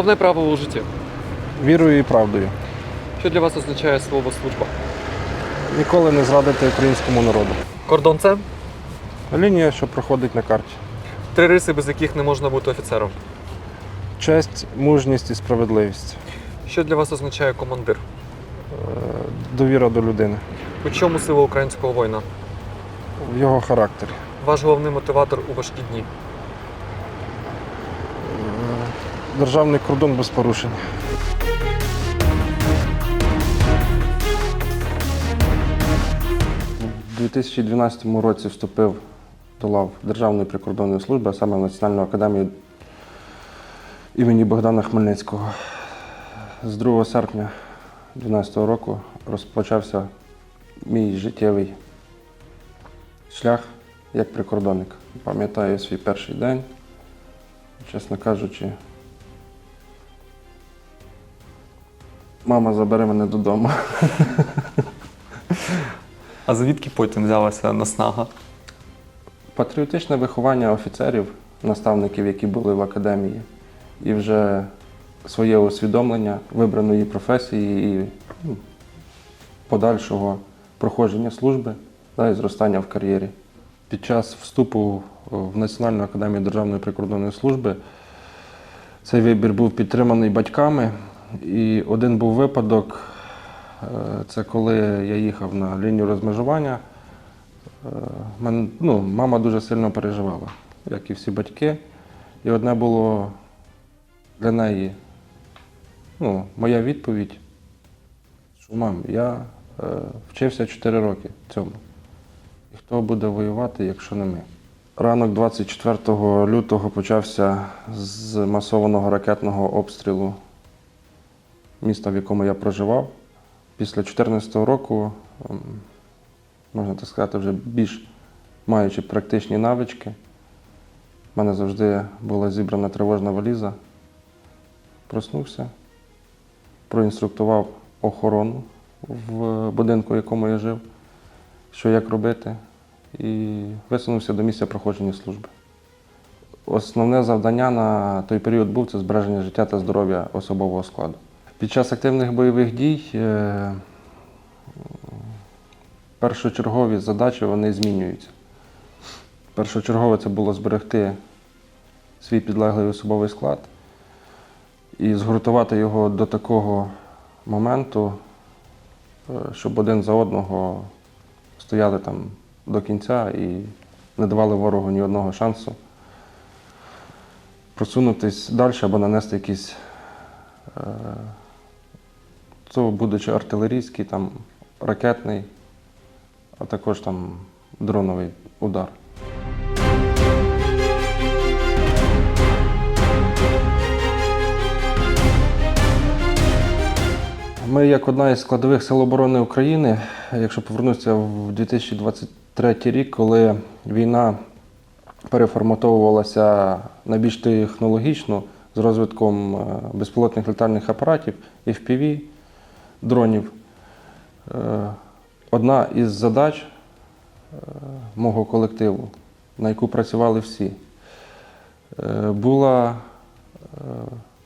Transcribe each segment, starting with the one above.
Головне правило у житті. Вірою і правдою. Що для вас означає слово служба? Ніколи не зрадити українському народу. Кордон це Лінія, що проходить на карті. три риси, без яких не можна бути офіцером. Честь, мужність і справедливість. Що для вас означає командир? Довіра до людини. У чому сила українського воїна? В його характері. Ваш головний мотиватор у важкі дні. Державний кордон без порушень. У 2012 році вступив до лав Державної прикордонної служби, а саме Національну академію імені Богдана Хмельницького. З 2 серпня 2012 року розпочався мій життєвий шлях як прикордонник. Пам'ятаю свій перший день, чесно кажучи. Мама забере мене додому. А звідки потім взялася наснага? Патріотичне виховання офіцерів, наставників, які були в академії, і вже своє усвідомлення вибраної професії і ну, подальшого проходження служби да, і зростання в кар'єрі. Під час вступу в Національну академію Державної прикордонної служби цей вибір був підтриманий батьками. І один був випадок, е, це коли я їхав на лінію розмежування. Е, ну, мама дуже сильно переживала, як і всі батьки. І одне було для неї ну, моя відповідь, що мам, я е, вчився 4 роки цьому. І хто буде воювати, якщо не ми? Ранок 24 лютого почався з масованого ракетного обстрілу міста, в якому я проживав. Після 2014 року, ем, можна так сказати, вже більш маючи практичні навички, в мене завжди була зібрана тривожна валіза. Проснувся, проінструктував охорону в будинку, в якому я жив, що як робити, і висунувся до місця проходження служби. Основне завдання на той період був це збереження життя та здоров'я особового складу. Під час активних бойових дій е, першочергові задачі вони змінюються. Першочергове це було зберегти свій підлеглий особовий склад і згуртувати його до такого моменту, е, щоб один за одного стояли там до кінця і не давали ворогу ні одного шансу просунутись далі або нанести якийсь, е, то будучи артилерійський, там, ракетний, а також там дроновий удар. Ми, як одна із складових сил оборони України, якщо повернутися в 2023 рік, коли війна переформатовувалася на більш технологічно з розвитком е, безпілотних літальних апаратів, FPV, дронів, е, одна із задач е, мого колективу, на яку працювали всі, е, була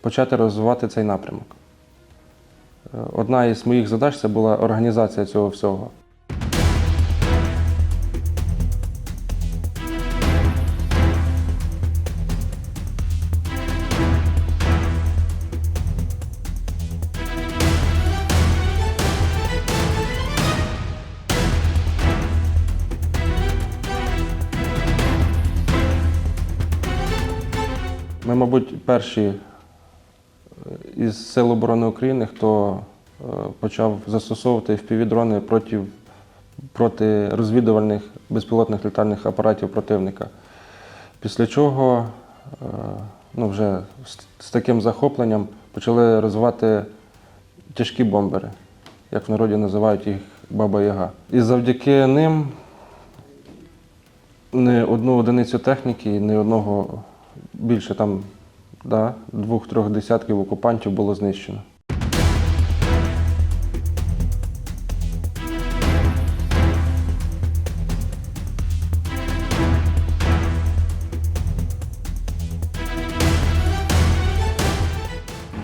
почати розвивати цей напрямок. Одна із моїх задач це була організація цього всього. Мабуть, перші е, із Сил оборони України, хто е, почав застосовувати FPV-дрони проти, проти розвідувальних безпілотних літальних апаратів противника. Після чого е, ну, вже з, таким захопленням почали розвивати тяжкі бомбери, як в народі називають їх Баба Яга. І завдяки ним не одну одиницю техніки, не одного більше там да, двох-трьох десятків окупантів було знищено.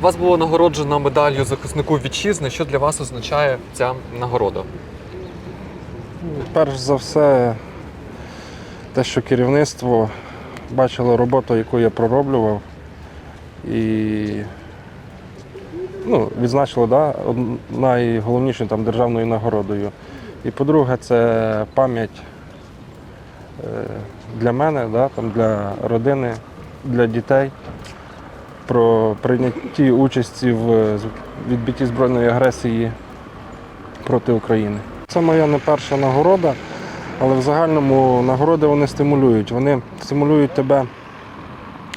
Вас було нагороджено медаллю захиснику вітчизни. Що для вас означає ця нагорода? Перш за все, те, що керівництво бачило роботу, яку я пророблював, і ну, відзначило да, найголовнішою там, державною нагородою. І по-друге, це пам'ять е, для мене, да, там, для родини, для дітей про прийнятті участі в відбитті збройної агресії проти України. Це моя не перша нагорода, але в загальному нагороди вони стимулюють. Вони стимулюють тебе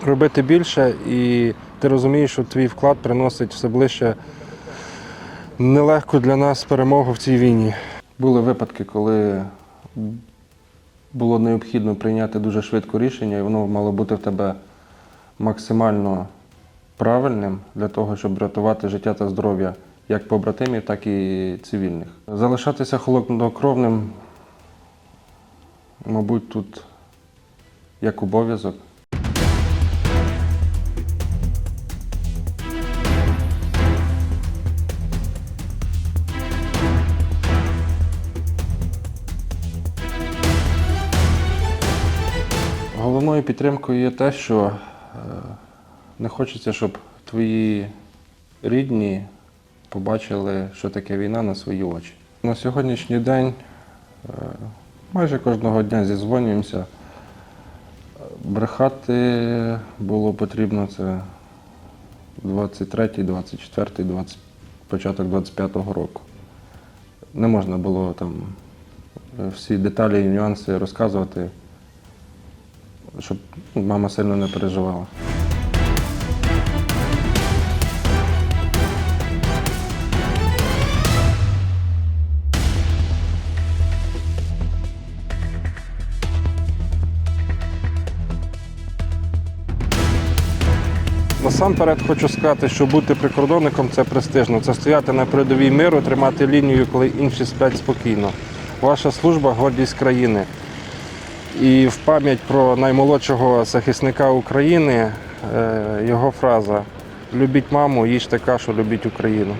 робити більше, і ти розумієш, що твій вклад приносить все ближче нелегку для нас перемогу в цій війні. Були випадки, коли було необхідно прийняти дуже швидко рішення, і воно мало бути в тебе максимально правильним для того, щоб врятувати життя та здоров'я як побратимів, так і цивільних. Залишатися холоднокровним, мабуть, тут як обов'язок. Головною підтримкою є те, що е, не хочеться, щоб твої рідні побачили, що таке війна на свої очі. На сьогоднішній день е, майже кожного дня зізвонюємося. Брехати було потрібно це 23, 24, 20, початок 25-го року. Не можна було там е, всі деталі і нюанси розказувати щоб мама сильно не переживала. Насамперед хочу сказати, що бути прикордонником це престижно. Це стояти на передовій миру, тримати лінію, коли інші сплять спокійно. Ваша служба гордість країни. І в пам'ять про наймолодшого захисника України е, його фраза Любіть маму, їжте кашу, любіть Україну.